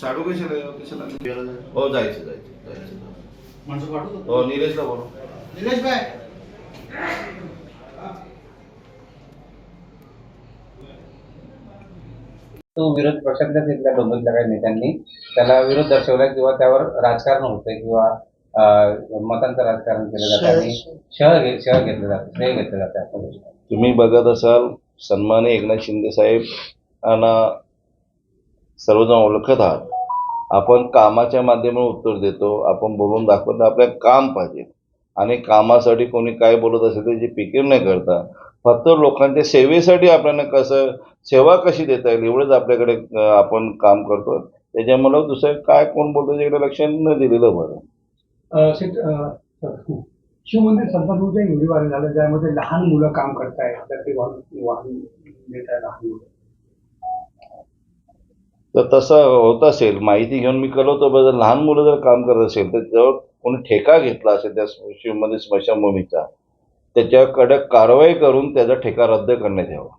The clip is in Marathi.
साडू कशाला कशाला? हो जायचं जायचं जायचं. माणसं पाठवतो हो निलेशला बोलू निलेश भाई. तो विरोध पक्षातल्याच इथल्या डोंबिवलीतल्या काही नेत्यांनी त्याला विरोध दर्शवला किंवा त्यावर राजकारण होतंय किंवा अं, मतांचं राजकारण केलं जातं आणि शह घे शह घेतलं जातं श्रेय घेतलं जातं. अशा गोष्टी तुम्ही बघत असाल सन्माने एकनाथ शिंदे साहेब यांना सर्वजण ओळखत आहात. आपण कामाच्या माध्यमातून उत्तर देतो आपण बोलून दाखवतो आपल्याला काम पाहिजे. आणि कामासाठी कोणी काय बोलत असेल त्याची फिकीर नाही करता. फक्त लोकांच्या सेवेसाठी आपल्याला कसं सेवा कशी देता येईल एवढंच आपल्याकडे आपण काम करतो. त्याच्यामुळं दुसरं काय कोण बोलतो त्याच्याकडे लक्ष न दिलेलं बरं. शिवमंदिर संपादनचं झालं ज्यामध्ये लहान मुलं काम करतायत वाहन वाहन देत आहे लहान मुलं. तर तसं होत असेल. माहिती घेऊन मी कळवतो बरं जर लहान मुलं जर काम करत असेल तर जवळ कोणी ठेका घेतला असेल त्या शिवमध्ये स्मशानभूमीचा त्याच्याकडे कारवाई करून त्याचा ठेका रद्द करण्यात यावा.